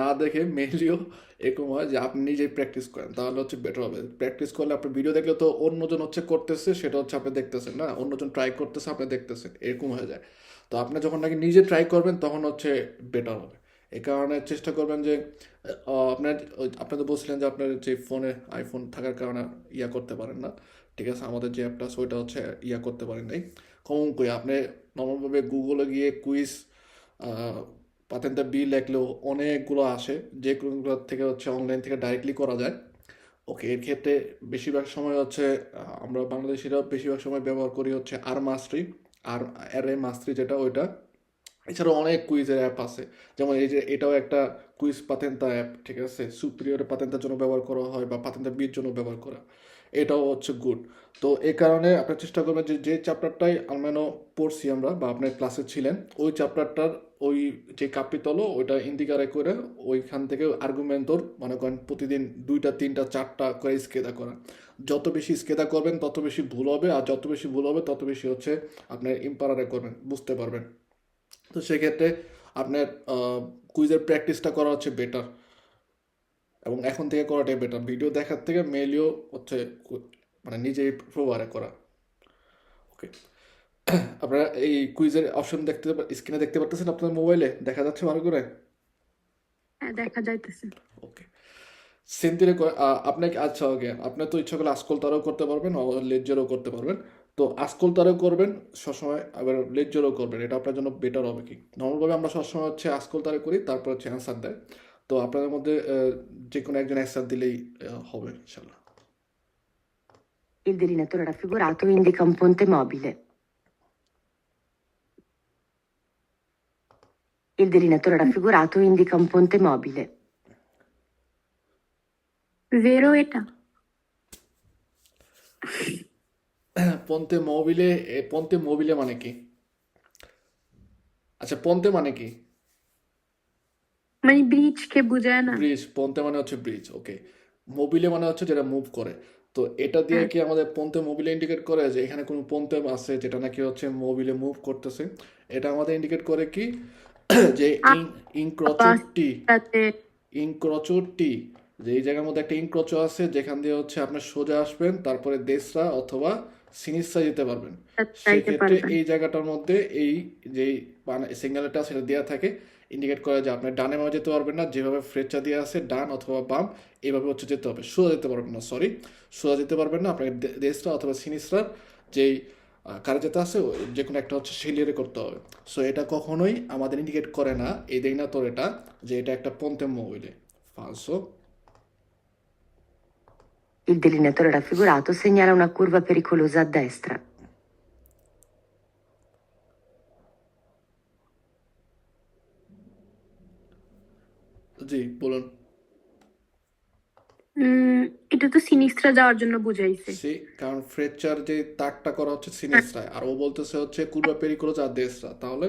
না দেখে মেনলিও এরকম হয় যে আপনি নিজেই প্র্যাকটিস করেন। তাহলে হচ্ছে বেটার হবে। প্র্যাকটিস করলে আপনি ভিডিও দেখলে তো অন্যজন হচ্ছে করতেছে, সেটা হচ্ছে আপনি দেখতেছেন, না? অন্যজন ট্রাই করতেছে, আপনি দেখতেছেন। এরকম হয়ে যায়। তো আপনি যখন নাকি নিজে ট্রাই করবেন, তখন হচ্ছে বেটার হবে। এই কারণে চেষ্টা করবেন যে আপনার আপনি তো বলছিলেন যে আপনার যে ফোনে আইফোন থাকার কারণে ইয়া করতে পারেন না। ঠিক আছে? আমাদের যে অ্যাপটা আছে, ওইটা হচ্ছে ইয়া করতে পারেন নাই। কমন করে আপনি নর্মালভাবে গুগলে গিয়ে কুইজ পাতেন্টা বি লেখলেও অনেকগুলো আসে, যে যেগুলো থেকে হচ্ছে অনলাইন থেকে ডাইরেক্টলি করা যায়। ওকে এর ক্ষেত্রে বেশিরভাগ সময় হচ্ছে আমরা বাংলাদেশিরা বেশিরভাগ সময় ব্যবহার করি হচ্ছে আর মাস্ট্রি আর আর এ মাস্ট্রি যেটা ওইটা। এছাড়াও অনেক কুইজের অ্যাপ আছে, যেমন এই যে এটাও একটা কুইজ পাতেন্তা অ্যাপ ঠিক আছে? সুপিরিয়র পাতেন্তার জন্য ব্যবহার করা হয় বা পাতেন্তা বির জন্য ব্যবহার করা, এটাও হচ্ছে গুড তো এই কারণে আপনার চেষ্টা করবেন যে যে চ্যাপ্টারটাই আলমেনো পড়ছি আমরা বা আপনার ক্লাসে ছিলেন, ওই চ্যাপ্টারটার ওই যে কাপিতলো ওইটা ইন্দিকারে করে ওইখান থেকে আর্গুমেন্ট আর্গুমেন্টর মনে করেন প্রতিদিন দুইটা, তিনটা, চারটা করে স্কেদা করা। যত বেশি স্কেদা করবেন, তত বেশি ভুল হবে, আর যত বেশি ভুল হবে, তত বেশি হচ্ছে আপনার ইম্পারারে করবেন, বুঝতে পারবেন। তো সেক্ষেত্রে আপনার কুইজের প্র্যাকটিসটা করা হচ্ছে বেটার এবং এখন থেকে করাটাই বেটার ভিডিও দেখার থেকে মেলিও হচ্ছে মানে নিজেই প্রবারে করা। ওকে আপনারা এই কুইজের অপশন দেখতে স্ক্রিনে দেখতে পারতেছেন আপনার মোবাইলে দেখা যাচ্ছে ভালো করে? হ্যাঁ দেখা যাইতেছে। ওকে সেন্তিরে আপনাকে আচ্ছা ওকে আপনার তো ইচ্ছা করলে আসকল তারও করতে পারবেন লেজ্জারও করতে পারবেন। তো আসকল তারও করবেন সবসময় আবার লেজ্জারও করবেন। এটা আপনার জন্য বেটার হবে কি? নর্মালভাবে আমরা সবসময় হচ্ছে আসকল তারে করি তারপর হচ্ছে অ্যান্সার দেয়। তো আপনাদের মধ্যে যে কোনো একজন অ্যান্সার দিলেই হবে ইনশাল্লাহ Il delineatore raffigurato indica un ponte mobile. Il delineatore raffigurato indica un ponte mobile. এটা পন্তে মোবিলে এ, পন্তে মোবিলে মানে কি আচ্ছা পন্তে মানে কি মানে ব্রিজ কে বুঝায় না ব্রিজ পন্তে মানে হচ্ছে ব্রিজ ওকে মোবিলে মানে হচ্ছে যেটা মুভ করে তো এটা দিয়ে কি আমাদের পন্তে মোবিলে ইন্ডিকেট করে যে এখানে কোনো পন্তে আছে যেটা নাকি হচ্ছে মোবিলে মুভ করতেছে এটা আমাদের ইন্ডিকেট করে কি যে ইনক্রচটি তাতে ইনক্রচটি যে এই জায়গার মধ্যে একটা ইনক্রচো আছে যেখান দিয়ে হচ্ছে আপনি সোজা আসবেন তারপরে দেশরা অথবা সিনিসরা যেতে পারবেন। যাইতে সেক্ষেত্রে এই জায়গাটার মধ্যে এই যেই সিগন্যালটা সেটা দেওয়া থাকে ইন্ডিকেট করে যে আপনি ডানে বামে যেতে পারবেন না যেভাবে ফ্রেচা দিয়ে আছে ডান অথবা বাম এইভাবে হচ্ছে যেতে হবে। সোজা যেতে পারবেন না সরি সোজা যেতে পারবেন না আপনাকে দেশরা অথবা সিনিসরার যেই কারে যেতে আছে যে কোনো একটা হচ্ছে সিলিয়ারে করতে হবে। সো এটা কখনোই আমাদের ইন্ডিকেট করে না এই দেই না তোর এটা যে এটা একটা পন্তে মোবিলে ফালসো Il delineatore raffigurato segnala una curva pericolosa a destra. জি বলুন। এটা তো সিনিস্ট্রা যাওয়ার জন্য বুঝাইছে। সি কারণ ফ্রেচার যে তাকটা করা হচ্ছে সিনিসরা আর ও বলতেছে হচ্ছে কুরবা পেরিকোলো যা দেশরা তাহলে?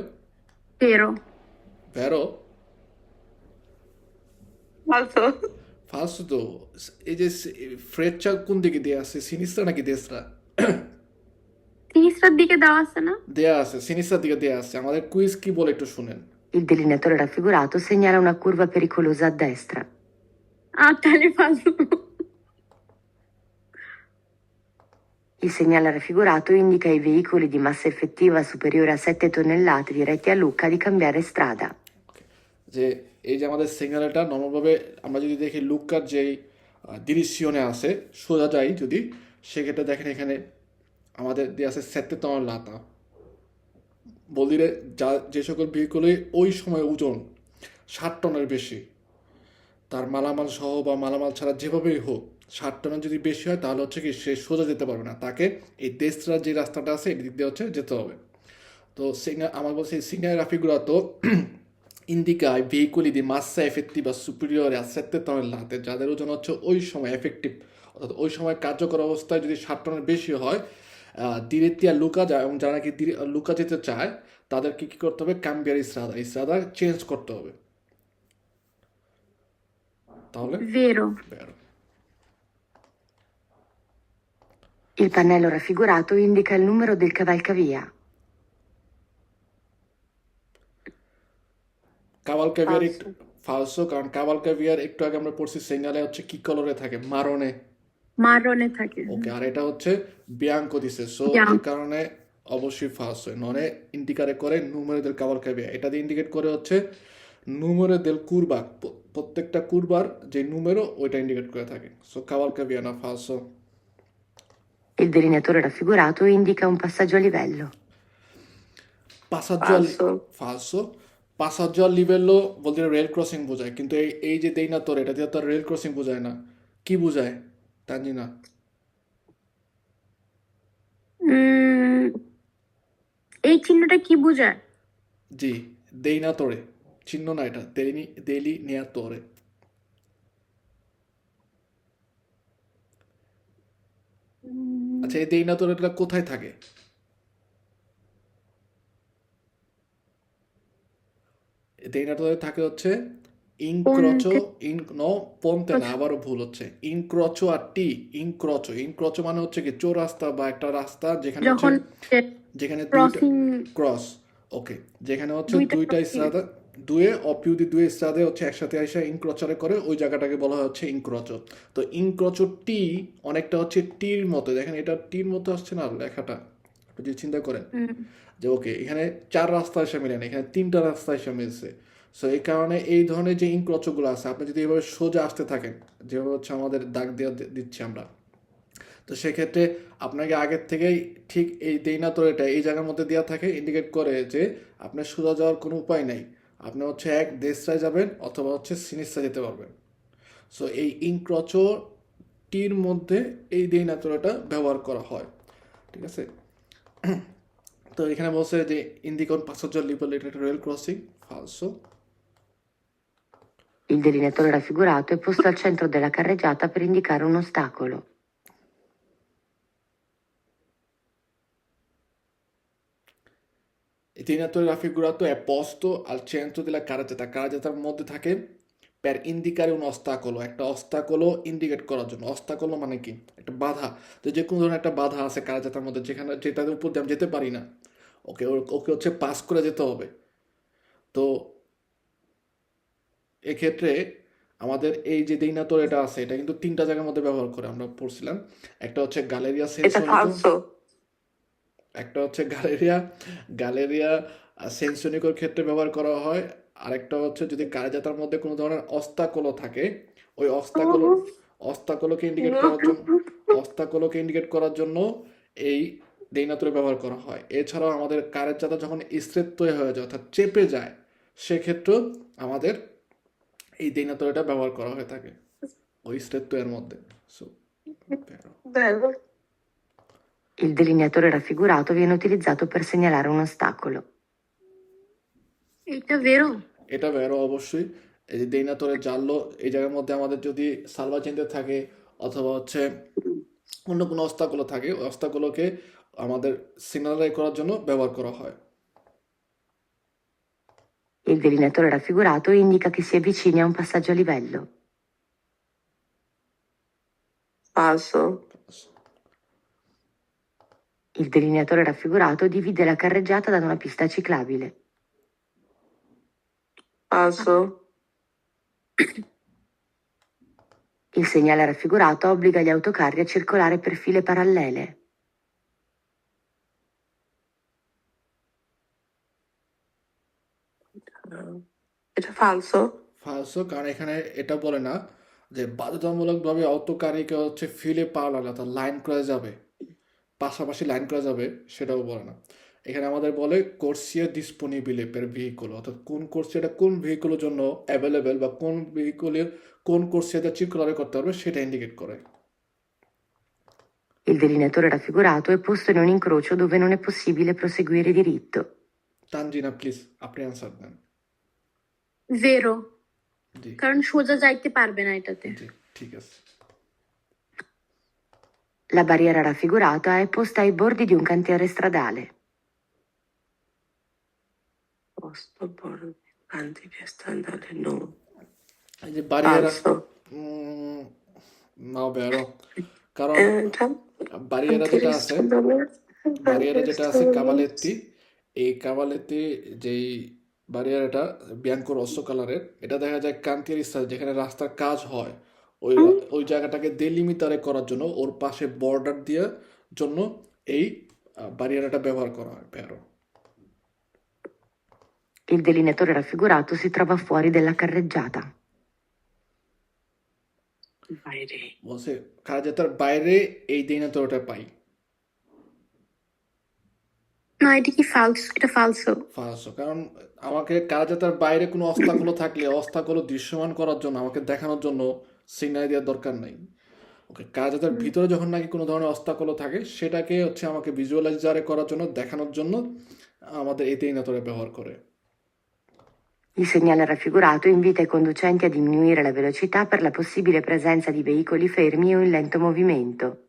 ভেরো Falso. ফার্স্ট তো। এই যে ফ্রেচা কোন দিকে দেয়া আছে সিনিসরা নাকি দেশরা? সিনিস্ট্রার দিকে দেওয়া আছে না? দেয়া আছে সিনিসরার দিকে দেয়া আছে। আমাদের কুইজ কি বলে একটু শুনেন। Il delineatore raffigurato segnala una curva pericolosa a destra. আর তাহলে ফালতু Il segnale raffigurato indica ai veicoli di massa effettiva superiore a 7 tonnellate diretti a Lucca di cambiare strada. যে এই যে আমাদের সিগন্যালটা নর্মালভাবে আমরা যদি দেখি লুকার যেই ডিরিসিয়নে আছে সোজা যাই যদি সেক্ষেত্রে দেখেন এখানে আমাদের দিয়ে আছে সেতে লাতা বলিরে যা যে সকল ভেহিকলে ওই সময় ওজন ষাট টনের বেশি তার মালামাল সহ বা মালামাল ছাড়া যেভাবেই হোক, ষাট টনের যদি বেশি হয়, তাহলে হচ্ছে কি সে সোজা যেতে পারবে না। তাকে এই দেশরা যে রাস্তাটা আছে দিক দিয়ে হচ্ছে যেতে হবে। তো সিগন্যাল আমার বলছে সিগন্যাল গ্রাফিকগুলো তো indica ai veicoli di massa বা superiore a 7 tonnellate যাদের ওজন হচ্ছে ওই সময় এফেক্টিভ, অর্থাৎ ওই সময় কার্যকর অবস্থায় যদি ষাট টনের বেশি হয় ডিরেক্তিয়া লুকা যায় এবং যারা কি দিরে- লুকা যেতে চায়, তাদেরকে কী করতে হবে? কাম্বিয়ার ইসরাদা ইসরাদা চেঞ্জ করতে হবে। তাহলে ভেরো বেরো। Il pannello raffigurato indica il numero del cavalcavia. কাভালকাভিয়ার ফালসো কারণ কাভালকাভিয়ার একটু আগে আমরা পড়ছি সিঙ্গালে হচ্ছে কি কালারে থাকে? মারনে মারনে থাকে। ওকে আর এটা হচ্ছে বিয়াঙ্কো দিছে। সো এই কারণে অবশ্যই ফালসো ননে ইন্ডিকারে করে নুমেরে দেল কাভালকাভিয়া এটা দিয়ে ইন্ডিকেট করে হচ্ছে নুমেরে দেল কুরবা প্রত্যেকটা কুরবার যে নুমেরো ওইটা ইন্ডিকেট করে থাকে সো কাভালকাভিয়া না ফালসো Il delineatore raffigurato indica un passaggio a livello. পাসাজ্জ ফালসো পাসাজ্জ লিভেলও বলতে রেল ক্রসিং বোঝায় কিন্তু এই এই যে দেই না তোর এটা দিয়ে তো রেল ক্রসিং বোঝায় না কি বোঝায় তানজিনা এই চিহ্নটা কি বোঝায় জি দেই না তোরে চিহ্ন না এটা দেলি দেলি নেয়া আচ্ছা এই দেই না তোরে এটা কোথায় থাকে? দেই থাকে হচ্ছে ইনক্রোচো ইন নো পন্তে না আবারও ভুল হচ্ছে। ইনক্রোচো আর টি ইনক্রোচো। ইনক্রোচো মানে হচ্ছে কি চৌরাস্তা বা একটা রাস্তা যেখানে যেখানে ক্রস ওকে যেখানে হচ্ছে দুইটা দুয়ে অপিউদি দুয়ে স্ট্রাদে হচ্ছে একসাথে এসে ইনক্রচারে করে ওই জায়গাটাকে বলা হয় হচ্ছে ইনক্রচো তো ইনক্রচো টি অনেকটা হচ্ছে টির মতো দেখেন এটা টির মতো আসছে না লেখাটা আপনি যদি চিন্তা করেন। যে ওকে এখানে চার রাস্তা এসে মিলে না এখানে তিনটা রাস্তা এসে মিলছে। সো এই কারণে এই ধরনের যে ইনক্রচগুলো আছে আপনি যদি এভাবে সোজা আসতে থাকেন যেভাবে হচ্ছে আমাদের দাগ দেওয়া দিচ্ছি আমরা তো সেক্ষেত্রে আপনাকে আগের থেকেই ঠিক এই দেইনা তোরেটা এই জায়গার মধ্যে দেওয়া থাকে ইন্ডিকেট করে যে আপনার সোজা যাওয়ার কোনো উপায় নাই। আপনি হচ্ছে এক দেশটায় যাবেন অথবা হচ্ছে সিনিসটা যেতে পারবেন। সো এই ইনক্রচো টির মধ্যে এই দেইনা তোরেটা ব্যবহার করা হয়। ঠিক আছে? তো এখানে বলছে যে ইন্ডিকন পাঁচশো লিপল এটা রেল ক্রসিং। ফালসো Il delineatore raffigurato è posto al centro della carreggiata per indicare un ostacolo. I tiratori raffigurato è posto al centro della carreggiata carreggiataর মধ্যে থাকে per indicare un ostacolo একটা অস্তাকলো ইন্ডিকেট করার জন্য অস্তাকলো মানে কি একটা বাধা তো যে কোনো ধরনের একটা বাধা আছে কারাজাতার মধ্যে যেখানে যেটার উপর দিয়ে আমি যেতে পারি না ওকে ওকে হচ্ছে পাস করে যেতে হবে তো এক্ষেত্রে আমাদের এই যে দেইনাতর এটা আছে এটা কিন্তু তিনটা জায়গার মধ্যে ব্যবহার করে আমরা পড়ছিলাম একটা হচ্ছে গ্যালেরিয়া falso. একটা হচ্ছে গ্যালেরিয়া গ্যালেরিয়া সেন্সনিকোর ক্ষেত্রে ব্যবহার করা হয়। আরেকটা হচ্ছে যদি কারজাতার মধ্যে কোনো ধরনের অস্তাকলো থাকে ওই অস্তাকলো অস্তাকলোকে ইন্ডিকেট করার জন্য অস্তাকলোকে ইন্ডিকেট করার জন্য এই দেইনাতুরে ব্যবহার করা হয়। এছাড়াও আমাদের কারের জাতা যখন স্থিরত্ব হয়ে যায় অর্থাৎ চেপে যায় সেক্ষেত্রেও আমাদের এই দেইনাতুরেটা ব্যবহার করা হয়ে থাকে ওই স্থিরত্বের মধ্যে। So. Il delineatore raffigurato viene utilizzato per segnalare un ostacolo. এটা বেরো এটা বেরো অবশ্যই এই যে দেইনাতরে জানলো এই জায়গার মধ্যে আমাদের যদি সালভা চেনতে থাকে অথবা হচ্ছে অন্য কোনো অস্তাগুলো থাকে ওই অস্তাগুলোকে আমাদের সিগনালাইজ করার জন্য ব্যবহার করা হয় Il delineatore raffigurato indica che si avvicini a un passaggio a livello. Falso. Il delineatore raffigurato divide la carreggiata da una pista ciclabile. Falso. Il segnale raffigurato obbliga gli autocarri a circolare per file parallele. È falso. ফালসো কারণ এখানে এটা বলে না যে বাধ্যতামূলকভাবে অটোকারীকে হচ্ছে ফিলে পাওয়া অর্থাৎ লাইন করা যাবে পাশাপাশি লাইন করা যাবে সেটাও বলে না। এখানে আমাদের বলে কোর্সিয়া ডিসপোনিবিলে পের ভেহিকুল অর্থাৎ কোন কোর্সিয়াটা কোন ভেহিকুলের জন্য অ্যাভেলেবেল বা কোন ভেহিকুলের কোন কোর্সিয়াটা চিরকুলারে করতে হবে সেটা ইন্ডিকেট করে। Il delineatore raffigurato è posto in un incrocio dove non è possibile proseguire diritto. Tanzina please আপনি অ্যান্সার দেন। জি। কারণ সোজা যাইতে পারবে না এটাতে। ঠিক আছে। La barriera raffigurata è posta ai bordi di un cantiere stradale. Posto, bordo, anti via stradale, no. এই যে বারিয়ারা Falso. উম, না বেরো কারণ Eh, già. বারিয়ারা যেটা আছে Antistradale. বারিয়ারা যেটা আছে কাবালেত্তি এই কাবালেত্তি যেই বারিয়ার এটা বিয়াঙ্কো রস্সো কালারের এটা দেখা যায় কান্তির স্থান যেখানে রাস্তার কাজ হয় ওই ওই জায়গাটাকে দেলিমিটারে করার জন্য ওর পাশে বর্ডার দেওয়ার জন্য এই বারিয়ারটা ব্যবহার করা হয় ভেরো Il delineatore raffigurato si trova fuori della carreggiata. বাইরে। বলছে কারাজাতার বাইরে এই দেলিনেটরটা পাই। না এটা কি ফালস এটা ফালসো ফালসো কারণ আমাকে কারাজাতার বাইরে কোনো অস্তাকল থাকলে অস্তাকল দৃশ্যমান করার জন্য আমাকে দেখানোর জন্য সিগন্যাল দেওয়ার দরকার নেই ওকে কারাজাতার ভিতরে যখন নাকি কোনো ধরনের অস্তাকল থাকে সেটাকে হচ্ছে আমাকে ভিজুয়ালাইজারে করার জন্য দেখানোর জন্য আমাদের এই দেলিনেটরে ব্যবহার করে Il segnale raffigurato invita i conducenti a diminuire la velocità per la possibile presenza di veicoli fermi o in lento movimento.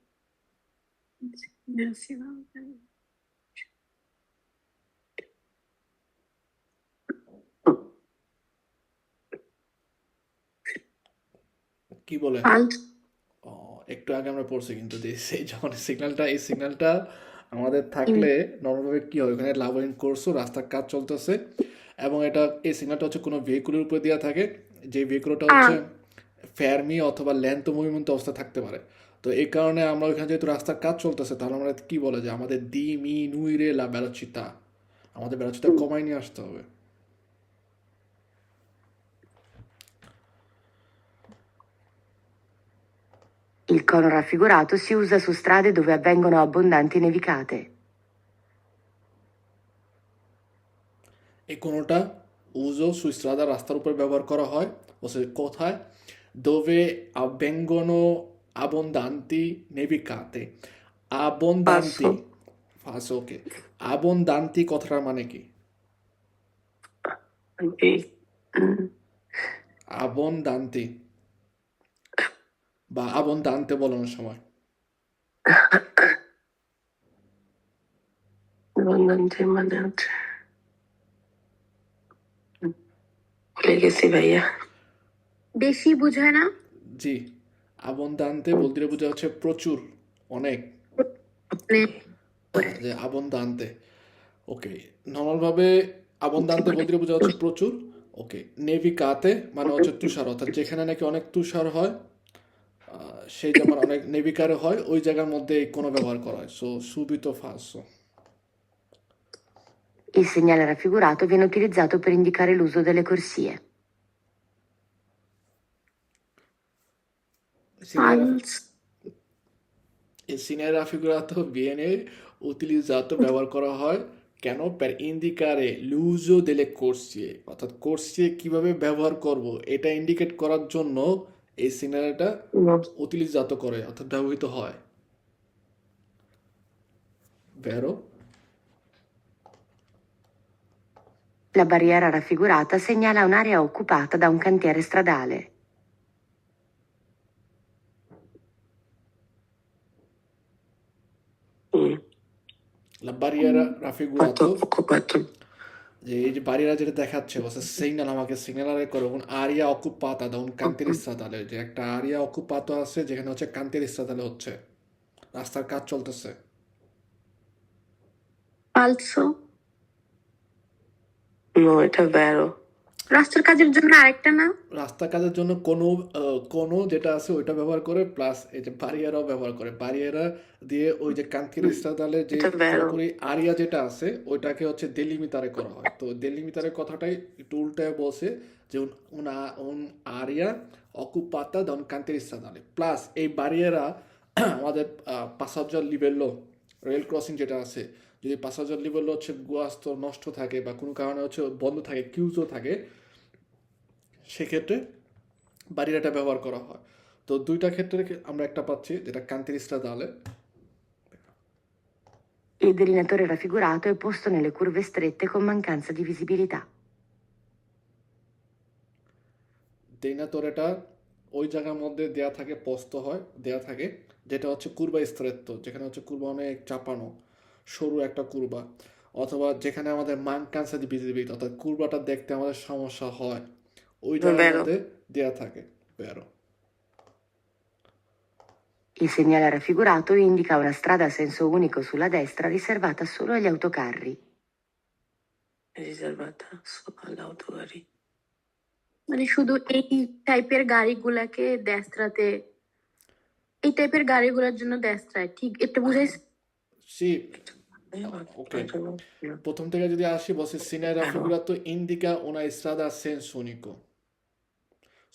কি বলে? ও, একটু আগে আমরা পড়ছি কিন্তু যে সেই যখন সিগন্যালটা এই সিগন্যালটা আমাদের থাকলে নর্মালভাবে কি হয় ওখানে লাভইন করছ রাস্তার কাজ চলতেছে এবং এটা এই সিগন্যালটা হচ্ছে কোনো ভেহিকুলের উপরে দেওয়া থাকে যে ভেহিকুলটা হচ্ছে ফেয়ারমি অথবা ল্যান্থ মুভমেন্ট অবস্থা থাকতে পারে। তো এই কারণে আমরা ওইখানে যেহেতু রাস্তার কাজ চলতেছে তাহলে আমরা কি বলে যে আমাদের দি মি নুই রে লা বেলাচিতা আমাদের বেলাচিতা কমাই নিয়ে আসতে হবে। Il cono raffigurato si usa su strade dove avvengono abbondanti nevicate. এই কোনোটা উজো সুইস্ট্রাদা রাস্তার উপর ব্যবহার করা হয় ও সে কোথায় দোভে avvengono abbondanti nevicate abbondanti ফাস ওকে abbondanti কথাটার মানে কি আগে বা abbondante বলানোর সময়? মানে হচ্ছে ভুলে গেছি ভাইয়া। বেশি বোঝায় না? জি বলতে বোঝা হচ্ছে প্রচুর অনেক। যে আবন্দান্তে ওকে নর্মালভাবে আবন্দান্তে বলতে বোঝা হচ্ছে প্রচুর ওকে নেভিকাতে মানে হচ্ছে তুষার অর্থাৎ যেখানে নাকি অনেক তুষার হয় সেই যেমন অনেক নেভিকারে হয় ওই জায়গার মধ্যে কোনো ব্যবহার করা হয় সো সুবিতো ফাসো Il segnale raffigurato viene utilizzato per indicare l'uso delle corsie. Il segnale raffigurato viene utilizzato ব্যবহার করা হয় কেন per indicare l'uso delle corsie অর্থাৎ corsie কীভাবে ব্যবহার করব এটা ইন্ডিকেট করার জন্য এই সিনারিটা utilizzato করে অর্থাৎ ব্যবহৃত হয় vero La barriera raffigurata segnala un'area occupata da un cantiere stradale. হুম la barriera কত raffigurato occupato যে এই যে বাড়িরা যেটা দেখাচ্ছে, বলছে সিগন্যাল আমাকে সিগন্যালারে করে উন আরিয়া অকুপাত da উন cantiere ইস্তাতালে যে একটা আরিয়া অকুপাত আছে, যেখানে হচ্ছে cantiere ইস্তাতালে হচ্ছে। রাস্তার কাজ চলতেছে। আলসো? নো এটা ভ্যারো রাস্তার কাজের জন্য আরেকটা না? রাস্তা কাজের জন্য কোনো আহ, কোনো যেটা আছে ওইটা ব্যবহার করে প্লাস এই যে বারিয়ারাও ব্যবহার করে। বারিয়ারা দিয়ে ওই যে কান্তির ইস্তাদালে যে পুরোপুরি আরিয়া যেটা আছে ওইটাকে হচ্ছে দেলিমিতারে করা হয়। তো দেলিমিতারের কথাটাই একটু উল্টায় বলছে যে una, un area occupata da un plus এই বারিয়ারা আমাদের পাসাজ্জার লিবেল্লো রেল ক্রসিং যেটা আছে যদি পাসাজ্জার লিবেল্লো হচ্ছে গুয়াস্ত নষ্ট থাকে বা কোনো কারণে হচ্ছে বন্ধ থাকে কিউজও থাকে সেক্ষেত্রে বারিয়াটা ব্যবহার করা হয় তো দুইটা ক্ষেত্রে আমরা একটা পাচ্ছি যেটা কান্তির স্টাদালে Il delineatore raffigurato è posto nelle curve strette con mancanza di visibilità. দেইনাতোরেটা ওই জায়গার মধ্যে দেয়া থাকে পোস্ত হয় দেয়া থাকে যেটা হচ্ছে কুরবা স্তরেত্ব যেখানে হচ্ছে কুরবা অনেক চাপানো সরু একটা কুরবা অথবা যেখানে আমাদের মানকান্সা দি ভিজিবিলিটি অর্থাৎ কুরবাটা দেখতে আমাদের সমস্যা হয় ওই জায়গার মধ্যে দেয়া থাকে বেরো Il segnale raffigurato indica una strada a senso unico sulla destra riservata solo agli autocarri. riservata solo all'autogari. মানে শুধু এই টাইপের গাড়িগুলাকে দেশরাতে এই টাইপের গাড়িগুলোর জন্য দেশরায় ঠিক? এটা বুঝাইছে no. প্রথম থেকে যদি আসি বলছে সিনে রাফিগুরাতো ইন্ডিকা strada a senso unico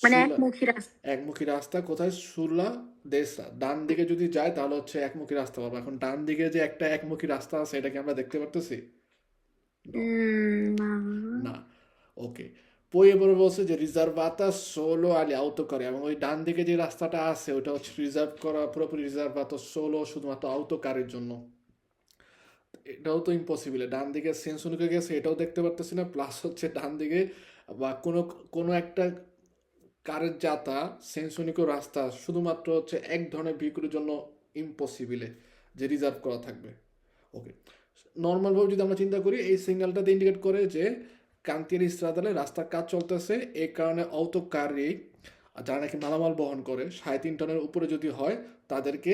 মানে একমুখী রাস্তা। একমুখী রাস্তা কোথায়? সুলা দেশরা। ডান দিকে যদি যায় তাহলে হচ্ছে একমুখী রাস্তা পাবো। এখন ডান দিকে যে একটা একমুখী রাস্তা আছে এটা কি আমরা দেখতে পারতেছি? না। ওকে এবারে বলছে যে রিজার্ভাতা সোলো আলি আউটো করে, এবং ওই ডান দিকে যে রাস্তাটা আছে, ওটা হচ্ছে রিজার্ভ করা, পুরোপুরি রিজার্ভাতো সোলো শুধুমাত্র আউটো কারের জন্য। এটাও তো ইম্পসিবল ডান দিকে সেন্সুনিকে গেছে, এটাও দেখতে পারতেছি না প্লাস হচ্ছে ডান দিকে, বা কোনো কোনো একটা কারের যাতা সেন্সনিকো রাস্তা শুধুমাত্র হচ্ছে এক ধরনের ভেহিকুলের জন্য ইম্পসিবলে যে রিজার্ভ করা থাকবে। ওকে নর্মালভাবে যদি আমরা চিন্তা করি, এই সিগন্যালটাতে ইন্ডিকেট করে যে কান্তির ইস্ত্রাদালে রাস্তার কাজ চলতেছে এই কারণে অটো কারি যারা নাকি মালামাল বহন করে সাড়ে তিন টনের উপরে যদি হয় তাদেরকে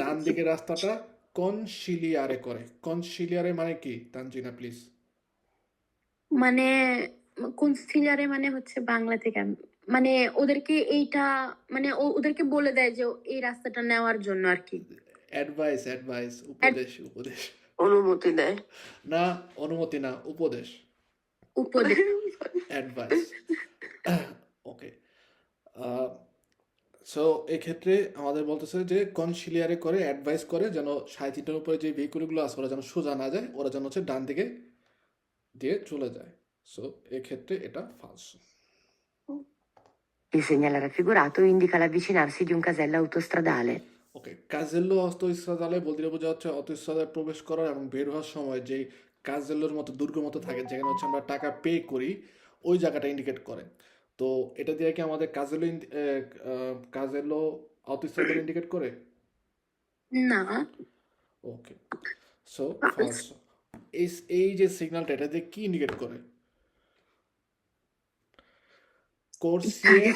ডান দিকে রাস্তাটা কনসিলিয়ারে করে। কনসিলিয়ারে মানে কি তানজিনা প্লিজ মানে কনসিলারে মানে হচ্ছে বাংলা থেকে মানে ওদেরকে এইটা মানে ওদেরকে বলে দেয় যে এই রাস্তাটা নেওয়ার জন্য আর কি। অ্যাডভাইস অ্যাডভাইস উপদেশ উপদেশ। অনুমতি দেয় না অনুমতি না উপদেশ। উপদেশ। অ্যাডভাইস ওকে সো এক্ষেত্রে আমাদের বলতেছে যে কনসিলিয়ারে করে অ্যাডভাইস করে যেন সাড়ে তিনটার উপরে যে ভেহিকুলগুলো আছে ওরা যেন সোজা না যায় ওরা যেন হচ্ছে ডান দিকে দিয়ে চলে যায়। সো এক্ষেত্রে এটা ফালস Il segnale raffigurato indica l'avvicinarsi di un casello autostradale. ওকে কাজেল্লো অস্তইস্তাদালে বলতে বোঝা হচ্ছে অতইস্তাদায় প্রবেশ করার এবং বের হওয়ার সময় যেই কাজেল্লোর মতো দুর্গ মতো থাকে যেখানে হচ্ছে আমরা টাকা পে করি ওই জায়গাটা ইন্ডিকেট করে। তো এটা দিয়ে কি আমাদের কাজেলো কাজেলো অতইস্তাদাল ইন্ডিকেট করে? না। ওকে সো ফলস এই এই যে সিগন্যালটা এটা দিয়ে কি ইন্ডিকেট করে? কোর্সিয়ে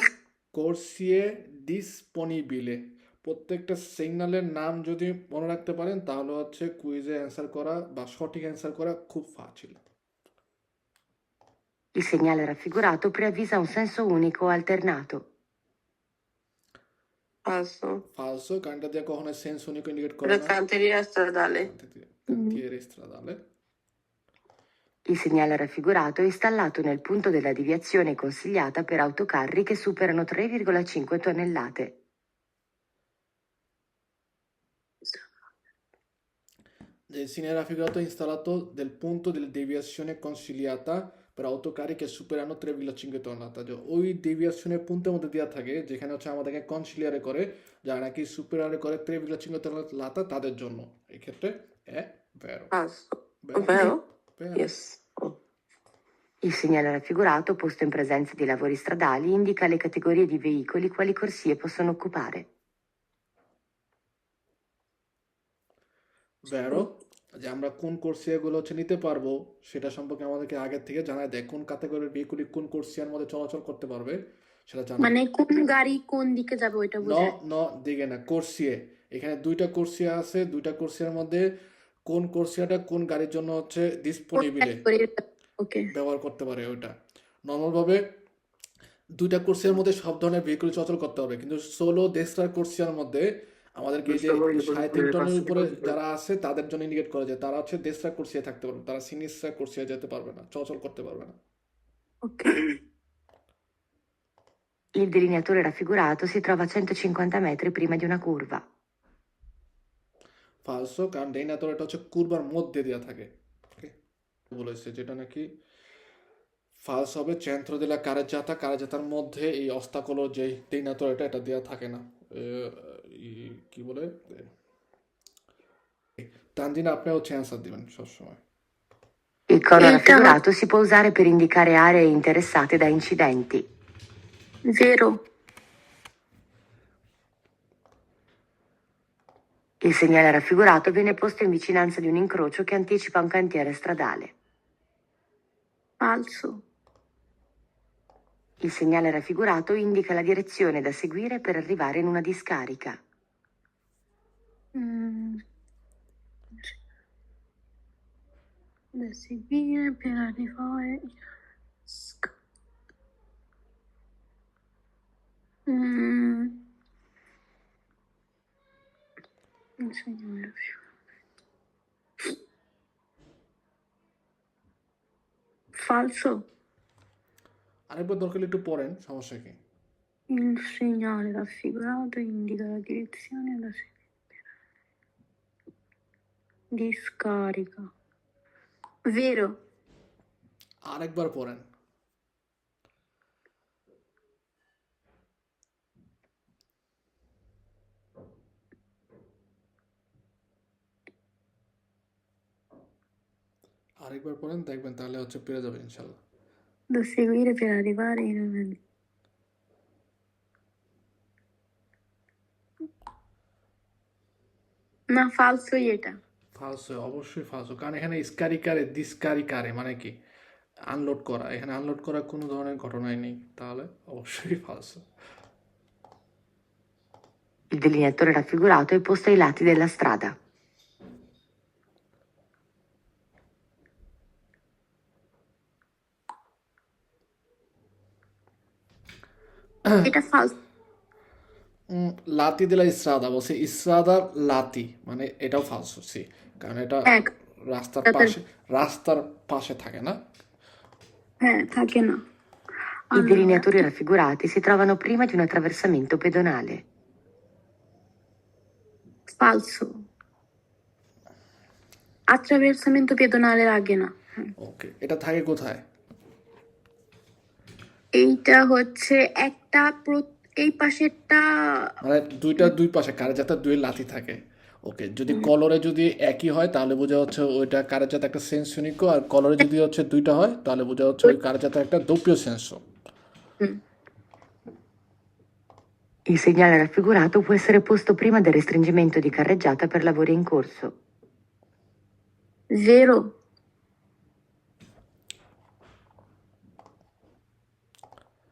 কোর্সিয়ে ডিসপনিবিলে প্রত্যেকটা সিগন্যালের নাম যদি মনে রাখতে পারেন তাহলে হচ্ছে কুইজে অ্যান্সার করা বা সঠিক অ্যান্সার করা খুব Faasil Il segnale raffigurato preavvisa un senso unico o alternato. falso ফালসো কারণটা দিয়ে কখনো সেন্স উনিক ইন্ডিকেট করে per না canteria stradale cantiere stradale Il segnale raffigurato è installato nel punto della deviazione consigliata per autocarri che superano 3,5 tonnellate. Il segnale raffigurato è installato del punto della deviazione consigliata per autocarri che superano 3,5 tonnellata যে ওই ডেভিয়েশনের পুন্তের মধ্যে দেওয়া থাকে যেখানে হচ্ছে আমাদেরকে কনসিলিয়ারে করে যারা নাকি সুপিরিয়ারে করে 3,5 tonnellata তাদের জন্য এই ক্ষেত্রে è vero falso Vero. vero Vero. yes oh. Il segnale raffigurato, posto in presenza di lavori stradali, indica le categorie di veicoli quali corsie possono occupare. Vero যে আমরা কোন কোর্সিয়াগুলো হচ্ছে নিতে পারব সেটা সম্পর্কে আমাদেরকে আগের থেকে জানায় দেয় কোন ক্যাটাগরির ভেহিকুলি কোন কোর্সিয়ার মধ্যে চলাচল করতে পারবে সেটা জানায়। মানে কোন গাড়ি কোন দিকে যাবে ওইটা ন বোঝায় ন দিকে না কোর্সিয়ে এখানে দুইটা কোর্সিয়া আছে দুইটা কোর্সিয়ার মধ্যে কোন কোর্সিয়াটা কোন গাড়ির জন্য হচ্ছে ডিসপোনিবিলে ওকে ব্যবহার করতে পারে ওইটা। নর্মালভাবে দুইটা কোর্সিয়ার মধ্যে সব ধরনের ভেহিকুল চলাচল করতে হবে কিন্তু সোলো দেশটার কোর্সিয়ার মধ্যে আমাদেরকে যে সাড়ে তিন টনের উপরে যারা আছে তাদের জন্য ইন্ডিকেট করা যায়। তারা হচ্ছে দেশটা কোর্সিয়া থাকতে পারবে তারা সিনিসরা কোর্সিয়া যেতে পারবে না চলাচল করতে পারবে না। ওকে Il delineatore raffigurato si trova a 150 metri prima di una curva. ফালসো কারণ ডেইনাতর এটা হচ্ছে কুরবার মধ্যে দেওয়া থাকে ওকে বলেছে যেটা নাকি ফালস হবে চেন্ত্র দিলা কারেজাতা কারেজাতার মধ্যে এই অস্তাকলো যে ডেইনাতর এটা এটা দেওয়া থাকে না। কি বলে তানজিনা আপনি হচ্ছে অ্যান্সার দিবেন সবসময় Il cono Il raffigurato si può usare per indicare aree interessate da incidenti. ভেরো Il segnale raffigurato viene posto in vicinanza di un incrocio che anticipa un cantiere stradale. ফালসো Il segnale raffigurato indica la direzione da seguire per arrivare in una discarica. da seguire per arrivare Mm. Un segnale più. Falso. আরেকবার দরকার একটু পড়েন সমস্যা কি? আরেকবার পড়েন। আরেকবার পড়েন দেখবেন তাহলে হচ্ছে পেরে যাবে ইনশাল্লাহ। Da seguire per arrivare in una... না ফালসোই এটা ফালসো অবশ্যই ফালসো কারণ এখানে স্কারিকারে দিস্কারিকারে মানে কি? আনলোড করা এখানে আনলোড করার কোনো ধরনের ঘটনাই নেই তাহলে অবশ্যই ফালসো Il delineatore raffigurato è posto ai lati della strada. এটা ফালস লাতি দিলা ইসরাদা বলছে ইসরাদা লাতি মানে এটাও ফালসো সি কারণ এটা রাস্তার পাশে রাস্তার পাশে থাকে না হ্যাঁ থাকে না I delineatori raffigurati si trovano prima di un attraversamento pedonale. falso attraversamento pedonale লাগে না হ্যাঁ। ওকে এটা থাকে কোথায় এইটা হচ্ছে একটা এই পাশেরটা মানে দুইটা দুই পাশে কারে যাতে দুই লাথি থাকে। ওকে যদি কলরে যদি একই হয় তাহলে বোঝা হচ্ছে ওইটা কারে যাতে একটা সেন্সনিকো আর কলরে যদি হচ্ছে দুইটা হয় তাহলে বোঝা হচ্ছে ওই কারে যাতে একটা doppio senso Il segnale raffigurato può essere posto prima del restringimento di carreggiata per lavori in corso. vero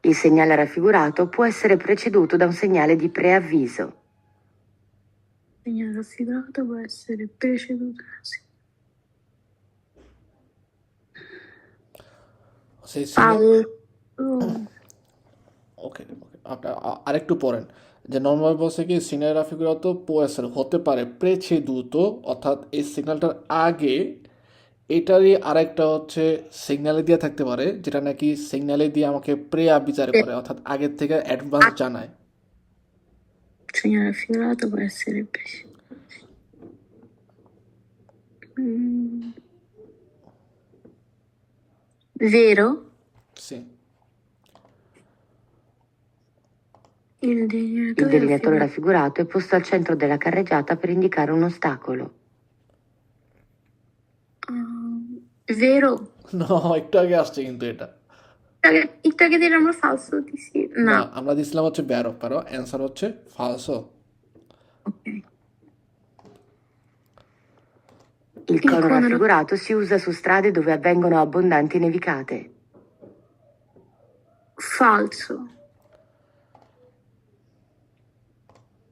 Il segnale raffigurato può essere preceduto da un segnale di preavviso. segnale raffigurato può essere preceduto sì. সেই signal- falso ওকে ওকে আপনার আ- আরেকটু পড়েন যে normal বলছে কি signal রাফিগুলো তো পোয়েসের হতে পারে প্রেছে দ্রুত অর্থাৎ এই সিগন্যালটার আগে এটারই আরেকটা হচ্ছে সিগন্যালে দিয়ে থাকতে পারে যেটা নাকি সিগন্যালে দিয়ে আমাকে প্রেয়া বিচার করে অর্থাৎ আগের থেকে অ্যাডভান্স জানায় Mm. vero সি il delineatore raffigurato è posto al centro della carreggiata per indicare un ostacolo. vero না একটু আগে আসছে কিন্তু এটা আগে- একটু আগে দিলে আমরা ফালসো দিছি না না আমরা দিছিলাম হচ্ছে ব্যারো পারো অ্যান্সার হচ্ছে ফালসো ওকে Il Il cono cono- raffigurato si usa su strade dove avvengono abbondanti nevicate. falso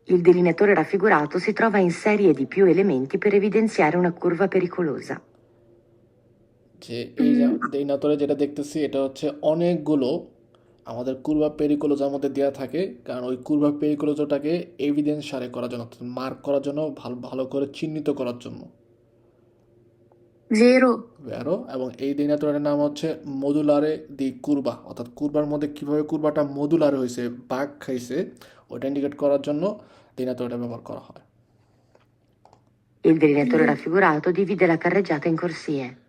Il delineatore raffigurato si trova in serie di più elementi per evidenziare una curva pericolosa. যে এই যে এই নাতরে যেটা দেখতেছি এটা হচ্ছে অনেকগুলো আমাদের কুরবা পেরিকোলোজার মধ্যে দেওয়া থাকে। কারণ ওই কুরবা পেরিকোলোজাটাকে এভিডেন্স সারে করার জন্য মার্ক করার জন্য ভালো ভালো করে চিহ্নিত করার জন্য। ব্যারো এবং এই দিনাতরের নাম হচ্ছে মদুলারে দি কুরবা। অর্থাৎ কুরবার মধ্যে কীভাবে কুরবাটা মদুলারে হয়েছে বাঘ খাইছে ওটা ইন্ডিকেট করার জন্য দিনাতরটা ব্যবহার করা হয়। Il delineatore raffigurato divide la carreggiata in corsie.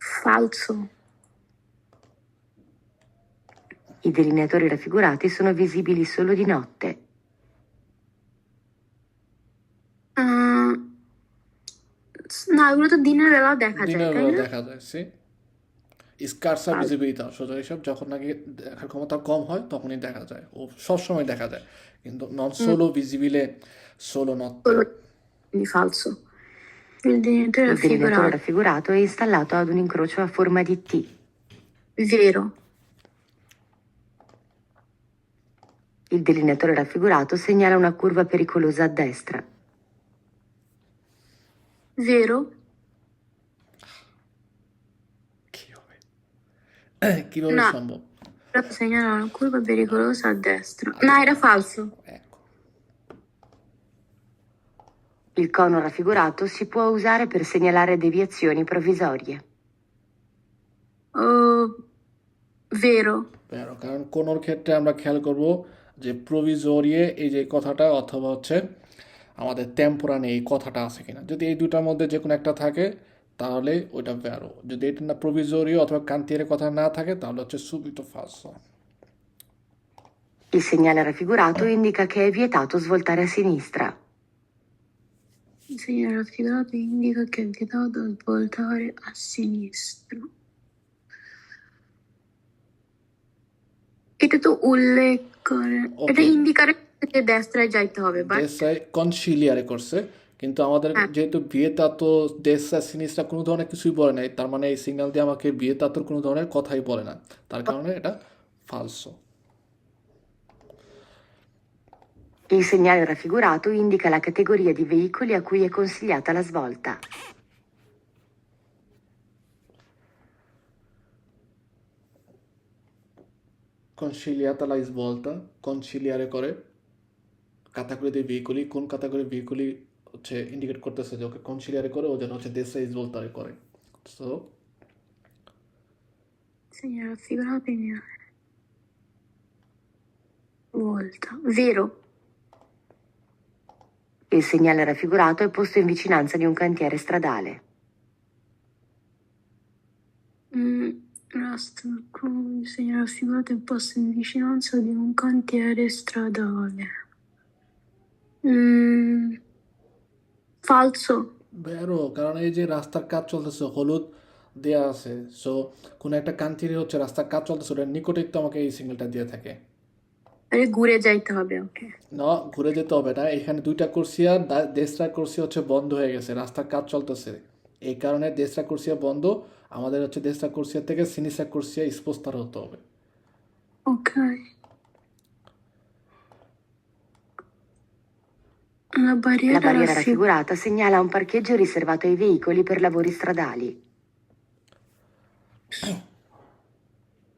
Falso. I delineatori raffigurati sono visibili solo di notte. না ওগুলো তো দিনের বেলাও দেখা যায় দিনের তাই বেলা না দেখা যায় সে স্কার্সা ভিজিবিলিটি সোজা হিসাব যখন নাকি দেখার ক্ষমতা কম হয় তখনই দেখা যায় ও সবসময় দেখা যায় কিন্তু নন সোলো ভিজিবিলে solo not quindi falso. Il delineatore, il divinatore raffigurato è installato ad un incrocio a forma di T. Vero. Il delineatore raffigurato segnala una curva pericolosa a destra. Vero. Chiove. Eh, chi lo no. Segnala una curva pericolosa a destra. No, era falso. Il cono raffigurato si può usare per segnalare deviazioni provvisorie. Oh, vero. Vero, কারণ কোনোর ক্ষেত্রে আমরা খেয়াল করব যে প্রভিজোরিয়ে এই যে কথাটা অথবা হচ্ছে আমাদের টেম্পোরানে এই কথাটা আছে কিনা যদি এই দুটার মধ্যে যে কোনো একটা থাকে তাহলে ওইটা ভ্যারো যদি এটা না প্রভিজোরিও অথবা কান্তিয়ের কথা না থাকে তাহলে হচ্ছে subito falso Il segnale raffigurato indica che è vietato svoltare a sinistra. Il segnale raffigurato indica che è vietato svoltare a sinistra. এটা তো উল্লেখ করে এটা. ইন্ডিকারে যে দেশটায় যাইতে হবে বাট দেশাই কনসিলিয়ারে করছে কিন্তু আমাদের। যেহেতু বিয়েতাতো দেশা সিনিসটা কোনো ধরনের কিছুই বলে নাই তার মানে এই সিগন্যাল দিয়ে আমাকে বিয়েতাতোর কোনো ধরনের কথাই বলে না তার কারণে এটা ফালসো Il segnale raffigurato indica la categoria di veicoli a cui è consigliata la svolta. conciliata la svolta conciliare করে category dei veicoli কোন category veicoli হচ্ছে ইন্ডিকেট করতেছে যে ওকে conciliare করে ও যেন হচ্ছে দেশা svoltare করে so segnale raffigurato indica volta vero Il segnale raffigurato è posto in vicinanza di un cantiere stradale. Mm, resta con il segnale raffigurato è posto in vicinanza di un cantiere stradale Mm, falso বেরো কারণ এই যে রাস্তার কাজ চলতেছে হলুদ দেয়া আছে সো কোনো একটা কান্ট্রি হচ্ছে রাস্তার কাজ চলতেছে ওটার নিকটেই তো আমাকে এই সিগন্যালটা দিয়ে থাকে আরে ঘুরে যাইতে হবে ওকে না ঘুরে যেতে হবে না এখানে দুইটা কুর্সিয়া দেশটা কুর্সি হচ্ছে বন্ধ হয়ে গেছে রাস্তার কাজ চলতেছে এই কারণে দেশটা কুর্সিয়া বন্ধ আমাদের হচ্ছে দেশটা কুর্সিয়া থেকে সিনিসা কুর্সিয়া স্পোস্তার হতে হবে ok la barriera, La barriera raffi- raffigurata segnala un parcheggio riservato ai veicoli per lavori stradali.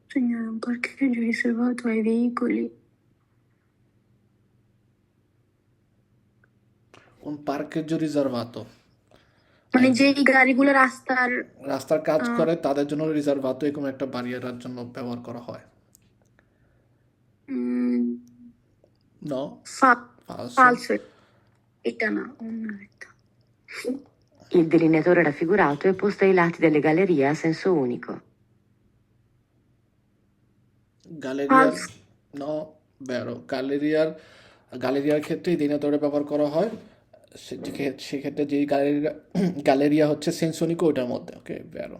segnala un parcheggio riservato ai veicoli un parcheggio riservato মানে যেই গাড়িগুলো রাস্তার রাস্তার কাজ করে তাদের জন্য রিজার্ভাতো এরকম একটা বারিয়ারার জন্য ব্যবহার করা হয়। ন fa- falso এটা না অন্য একটা। Il delineatore raffigurato è posto ai lati delle gallerie a senso unico. গ্যালেরিয়ার False. ন বেরো গ্যালেরিয়ার গ্যালেরিয়ার ক্ষেত্রে এই দিনাতরে ব্যবহার করা হয়। যে- সেক্ষেত্রে যেই গ্যালেরিয়া গ্যালেরিয়া হচ্ছে সেন্সনিকো ওটার মধ্যে। ওকে বেরো